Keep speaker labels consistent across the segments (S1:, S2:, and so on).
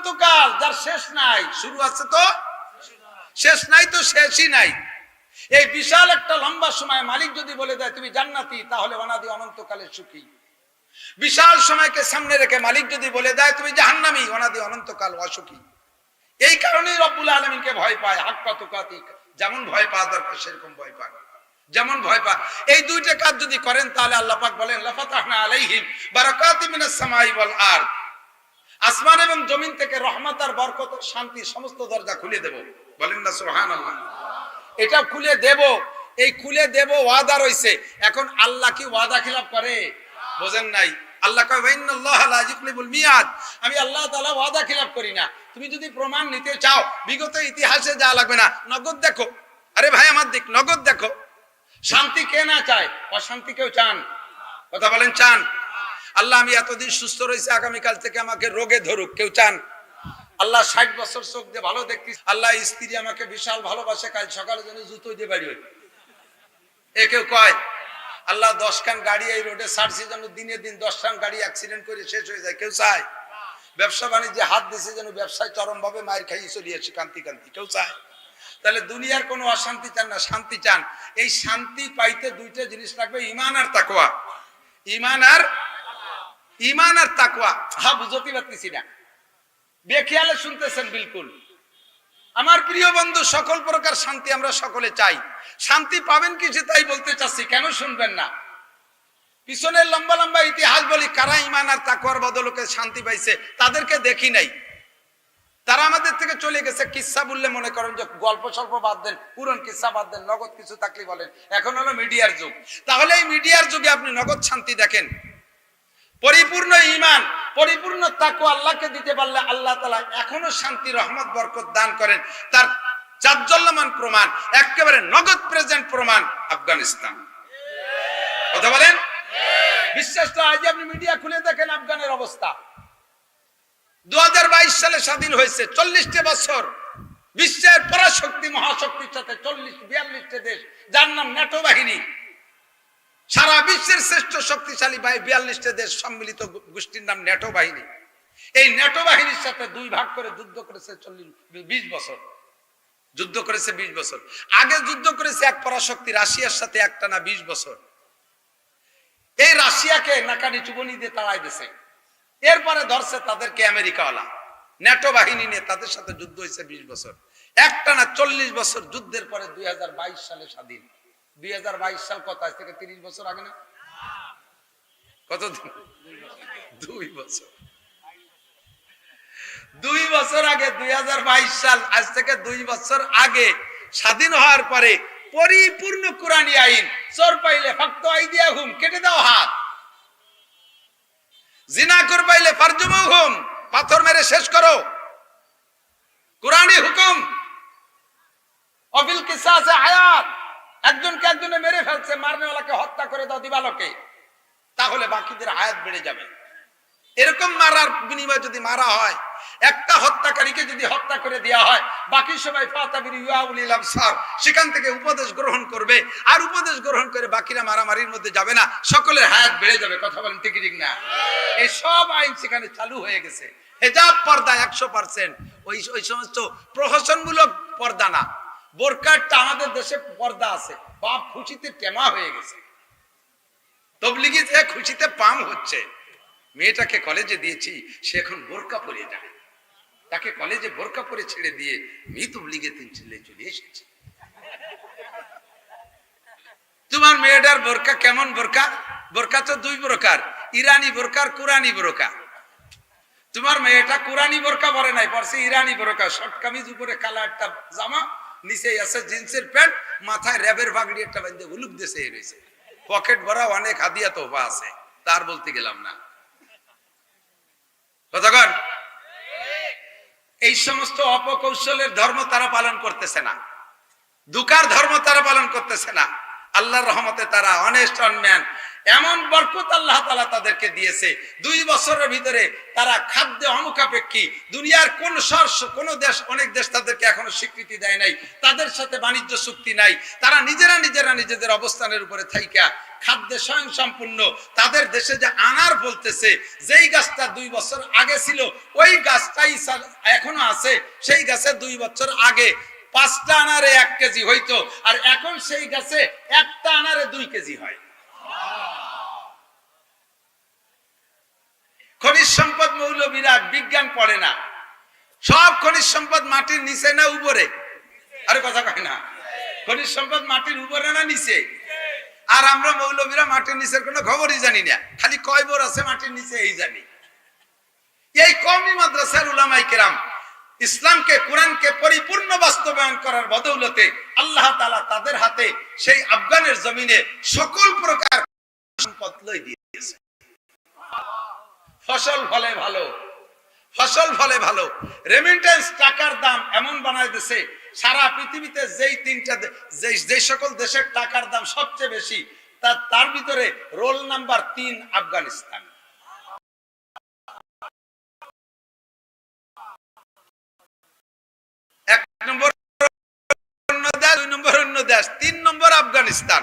S1: অনন্তকাল যার শেষ নাই, শুরু আছে তো? শেষ নাই তো শেষই নাই। এই বিশাল একটা লম্বা সময় মালিক যদি বলে দেয়, তুমি জান্নাতি, তাহলে অনাদি অনন্তকালের সুখী। বিশাল সময়কে সামনে রেখে মালিক যদি বলে দেয়, তুমি জাহান্নামি, অনাদি অনন্তকাল অসুখী। এই কারণেই রব্বুল আলমিনকে ভয় পায় হাক্কা তুকাতি যেমন ভয় পাওয়া দরকার, সেরকম ভয় পায়। যেমন ভয় পায়। এই দুইটা কাজ যদি করেন, তাহলে আল্লাহ পাক বলেন, লাফাতাহনা আলাইহিম বারাকাতি মিনাস সামাই ওয়াল আরদ। আসমান এবং জমিন থেকে রহমত আর বরকত শান্তি সমস্ত দরজা খুলে দেব। বলেন না, সুবহানাল্লাহ। এটা খুলে দেব। এই খুলে দেব ওয়াদা রইছে। এখন আল্লাহ কি ওয়াদা খিলাফ করে? বোঝেন নাই। আল্লাহ মিয়াদ। আমি আল্লাহ তাআলা ওয়াদা খিলাফ করি না। তুমি যদি প্রমাণ নিতে চাও, বিগত ইতিহাসে যা লাগবে না, নগদ দেখো। আরে ভাই, আমার দিক, নগদ দেখো। শান্তি কে না চায়? অশান্তি কেউ চান? কথা বলেন, চান? আল্লাহ, আমি এতদিন সুস্থ রয়েছে, আগামীকাল থেকে আমাকে রোগে ধরুক, কেউ চান? আল্লাহ, ষাট বছর চোখ দিয়ে ভালো দেখতি আল্লাহ স্ত্রী আমাকে বিশাল ভালোবাসে, কাল সকালে যেন জুতো দিয়ে বাড়ি এ কেউ কয়? আল্লাহ দশ খান গাড়ি এই রোডে ছাড়ছি যেন দিনে দিন দশ খান গাড়ি অ্যাক্সিডেন্ট করে শেষ হয়ে যায়, কেউ চায়? ব্যবসা বাণিজ্যে হাত দিছে যেন ব্যবসায় চরম ভাবে মায়ের খাইয়ে চলিয়েছে কান্তি কান্তি, কেউ চায়? তাহলে দুনিয়ার কোনো অশান্তি চান না, শান্তি চান। এই শান্তি পাইতে দুইটা জিনিস লাগবে ইমান আর তাকোয়া ইমান আর ইমান আর তাকোয়া হ্যাঁ বুঝতে পারতেছি না। বেখিয়ালে শুনতেছেন বিলকুল। আমার প্রিয় বন্ধু, সকল প্রকার শান্তি আমরা সকলে চাই। শান্তি পাবেন কি কিছু তাই বলতে চাচ্ছি, কেন শুনবেন না? পিছনের লম্বা লম্বা ইতিহাস বলি, কারা ইমান আর তাকওয়ার বদলকে শান্তি পাইছে, তাদেরকে দেখি নাই। তারা আমাদের থেকে চলে গেছে, কিসা বললে মনে করেন যে গল্প স্বল্প বাদ দেন, পুরন কিসা বাদ দেন, নগদ কিছু থাকলে বলেন। এখন হলো মিডিয়ার যুগ। তাহলে এই মিডিয়ার যুগে আপনি নগদ শান্তি দেখেন। পরিপূর্ণ ইমান পরিপূর্ণ তাকু আল্লাহকে দিতে পারলে আল্লাহ তালা এখনও শান্তি, রহমত, বরকত দান করেন। তার চাজ্জল্যমান প্রমাণ, একেবারে নগদ প্রেজেন্ট প্রমাণ আফগানিস্তান। কথা বলেন? বিশ্বাস তো আজ আপনি মিডিয়া খুলে দেখেন আফগানের অবস্থা। দু হাজার বাইশ সালে স্বাধীন হয়েছে, চল্লিশটি বছর বিশ্বের পরাশক্তি, মহাশক্তির সাথে চল্লিশ, বিয়াল্লিশটি দেশ, যার নাম ন্যাটো বাহিনী। সারা বিশ্বের শ্রেষ্ঠ শক্তিশালী বাহি বিয়াল্লিশটা দেশ সম্মিলিত গোষ্ঠীর নাম ন্যাটো বাহিনী। এই ন্যাটো বাহিনীর সাথে দুই ভাগ করে যুদ্ধ করেছে চল্লিশ বিশ বছর। যুদ্ধ করেছে বিশ বছর। আগে যুদ্ধ করেছে এক পরাশক্তি, রাশিয়ার সাথে একটা না বিশ বছর। এই রাশিয়াকে নাকানি চুবনি দিয়ে তাড়াই দিছে। এরপরে ধরছে তাদেরকে আমেরিকাওয়ালা। ন্যাটো বাহিনী নিয়ে তাদের সাথে যুদ্ধ হয়েছে বিশ বছর। একটা না চল্লিশ বছর যুদ্ধের পরে দুই হাজার বাইশ সালে স্বাধীন। দুই হাজার বাইশ সাল কত? আজ থেকে তিরিশ বছর আগে না? কত দুই বছর। দুই বছর আগে, দুই সাল, আজ থেকে দুই বছর আগে স্বাধীন হওয়ার পরে পরিপূর্ণ কোরআনী আইন, চোর পাইলে ফাক্ত আই দিয়া হুম কেটে দাও হাত। জিনা কর পাইলে ফারজুম হুম পাথর মেরে শেষ করো। কোরআনী হুকুম অবিল কিসা আছে? হায়াত একজনকে একজনে মেরে ফেলছে, মারনেওয়ালাকে হত্যা করে দাও দিবালোকে, তাহলে বাকিদের আয়াত বেড়ে যাবে। এরকম মারার বিনিময়ে যদি মারা হয়, একটা হত্যাকারীকে যদি হত্যা করে দেওয়া হয়, বাকি সবাই স্যার সেখান থেকে উপদেশ গ্রহণ করবে, আর উপদেশ গ্রহণ করে বাকিরা মারামারির মধ্যে যাবে না, সকলের হায়াত বেড়ে যাবে, কথা বলেন ঠিক ঠিক না? এই সব আইন সেখানে চালু হয়ে গেছে। হেজাব পর্দা একশো পার্সেন্ট ওই ওই সমস্ত প্রহসনমূলক পর্দা না। বোরকারটা আমাদের দেশে পর্দা আছে। বাপ খুশিতে টেমা হয়ে গেছে। তবলিগি যে খুশিতে পাম হচ্ছে, মেয়েটাকে কলেজে দিয়েছি, সে এখন বোরকা পরে তাকে কলেজে বোরকা পরে ছেড়ে দিয়ে তবলিগে তিন ছেলে চলে এসেছে। তোমার মেয়েটার বোরকা কেমন বোরকা? বোরকা তো দুই প্রকার, ইরানি বোরকার কুরানি বোরকা। তোমার মেয়েটা কুরানি বোরকা পরে নাই, পরছে ইরানি বোরকা, শর্ট কামিজ, উপরে কালা একটা জামা নিচে আছে জিন্সের প্যান্ট, মাথায় র্যাবের বাগড়ি একটা বান্ধে উলুক দেশে রয়েছে। পকেট ভরা অনেক হাদিয়া তোফা আছে, তার বলতে গেলাম না। কতক্ষণ? এই সমস্ত অপকৌশলের ধর্ম তারা পালন করতেছে না। দুকার ধর্ম তারা পালন করতেছে না। আল্লাহর রহমতে তারা অনেস্ট অনম্যান এমন বরকত আল্লাহ তালা তাদেরকে দিয়েছে। দুই বছরের ভিতরে তারা খাদ্য অমুখাপেক্ষী। দুনিয়ার কোন সর্ষ কোন দেশ, অনেক দেশ তাদেরকে এখনও স্বীকৃতি দেয় নাই। তাদের সাথে বাণিজ্য চুক্তি নাই। তারা নিজেরা নিজেরা নিজেদের অবস্থানের উপরে থাইকা খাদ্যে স্বয়ং সম্পূর্ণ তাদের দেশে যে আনার বলতেছে, যেই গাছটা দুই বছর আগে ছিল, ওই গাছটাই এখনও আছে। সেই গাছে দুই বছর আগে পাঁচটা আনারে এক কেজি হইতো। আর এখন সেই গাছে একটা আনারে দুই কেজি হয়। খনিজ সম্পদ মৌলবীরা বিজ্ঞান পড়ে না। সব খনিজ সম্পদ মাটির নিচে না উপরে? আরে কথা কয় না। খনিজ সম্পদ মাটির উপরে না নিচে? আর আমরা মৌলবীরা মাটির নিচের কোনো খবরই জানি না। খালি কয় বোর আছে মাটির নিচে এই জানি। এই কমি মাদ্রাসার উলামাই কেরাম ইসলামকে, কোরআনকে পরিপূর্ণ বাস্তবায়ন করার বদৌলতে আল্লাহ তালা তাদের হাতে সেই আফগানের জমিনে সকল প্রকার সম্পদ লই দিয়েছে। ফসল ফলে ভালো। ফসল ফলে ভালো। রেমিটেন্স টাকার দাম এমন বানায় দিছে, সারা পৃথিবীতে যেই তিনটা যে সকল দেশের টাকার দাম সবচেয়ে বেশি, তার তার ভিতরে রোল নাম্বার তিন আফগানিস্তান। এক নম্বর দুই নম্বর অন্য দেশ, তিন নম্বর আফগানিস্তান।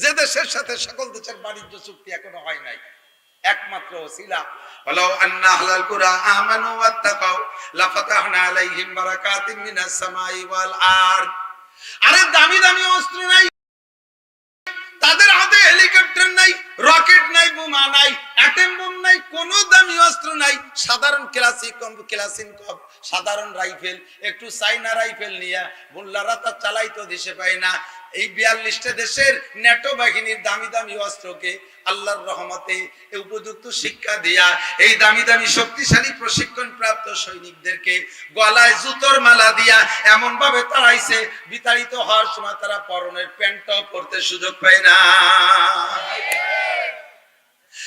S1: যে দেশের সাথে সকল দেশের বাণিজ্য চুক্তি এখনও হয় নাই। একমাত্র ওসিলা ولو ان اهل القرى امنوا واتقوا لفتحنا عليهم بركات من السماء والارض আরে দামি দামি অস্ত্র নাই নাই নাই, কোন দামি অস্ত্র নাই। সাধারণ ক্লাসিক ক্লাসিন কপ সাধারণ রাইফেল, একটু চাইনা রাইফেল নিয়ে তা চালাইতো পায় না। এই বিয়াল্লিশটা দেশের ন্যাটো বাহিনীর দামি দামি অস্ত্রকে আল্লাহর রহমতে উপযুক্ত শিক্ষা দিয়া, এই দামি দামি শক্তিশালী প্রশিক্ষণ প্রাপ্ত সৈনিকদেরকে গলায় জুতোর মালা দিয়া এমন ভাবে তাড়াইছে, বিতাড়িত হওয়ার সময় তারা পরনের প্যান্টও পরতে সুযোগ পায় না।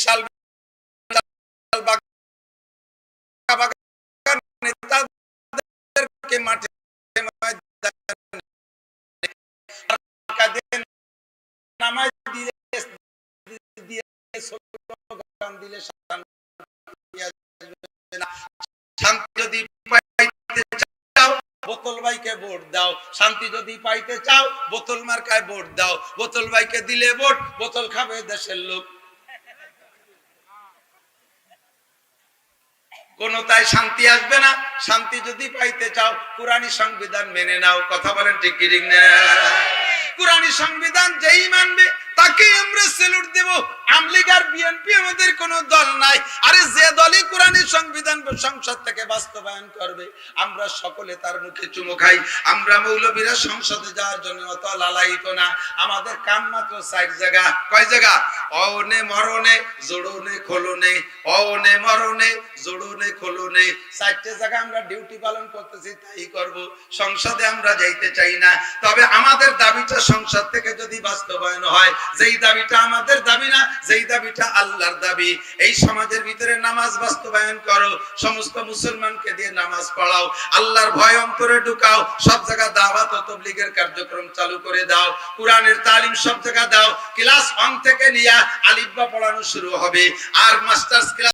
S1: বিশাল শান্তি যদি পাইতে চাও বোতল ভাইকে ভোট দাও। শান্তি যদি পাইতে চাও, বোতল মার্কায় ভোট দাও। বোতল ভাইকে দিলে ভোট, বোতল খাবে দেশের লোক। কোন তাই শান্তি আসবে না। শান্তি যদি পাইতে চাও কোরআনী সংবিধান মেনে নাও। কথা বলেন ঠিক কি ঠিক না? কোরআনী সংবিধান যেই মানবে তাকে আমরা সেলুট দেব। আমলিগ আর বিএনপি আমাদের কোনো দল নাই। আরে যে দলই কোরআনী সংবিধান সংসদ থেকে বাস্তবায়ন করবে, আমরা সকলে তার মুখে চুমো খাই। আমরা মৌলবীরা সংসদে যাওয়ার জন্য অত লালায়িত না। আমাদের কাম মাত্র সাইড জায়গা। কয় জায়গা? অনে মরণে জোড়নে খোলনে। অনে মরণে জোড়নে খোলনে। চারটে জায়গা আমরা ডিউটি পালন করতেছি, তাই করব। সংসদে আমরা যাইতে চাই না। তবে আমাদের দাবিটা সংসদ থেকে যদি বাস্তবায়ন হয় যেই দাবিটা আমাদের দাবি না, যেই দাবিটা আল্লাহর দাবি। এই সমাজের ভিতরে নামাজ বাস্তবায়ন করো, সমস্ত মুসলমানকে দিয়ে নামাজ পড়াও, আল্লাহর ভয় অন্তরে ঢুকাও, সব জায়গা দাওয়াত ও তবলিগের কার্যক্রম চালু করে দাও, কোরআনের তালিম সব জায়গা দাও, ক্লাস অন থেকে নিয়ে আলিব্বা পড়ানো শুরু হবে, আর মাস্টার্স ক্লাস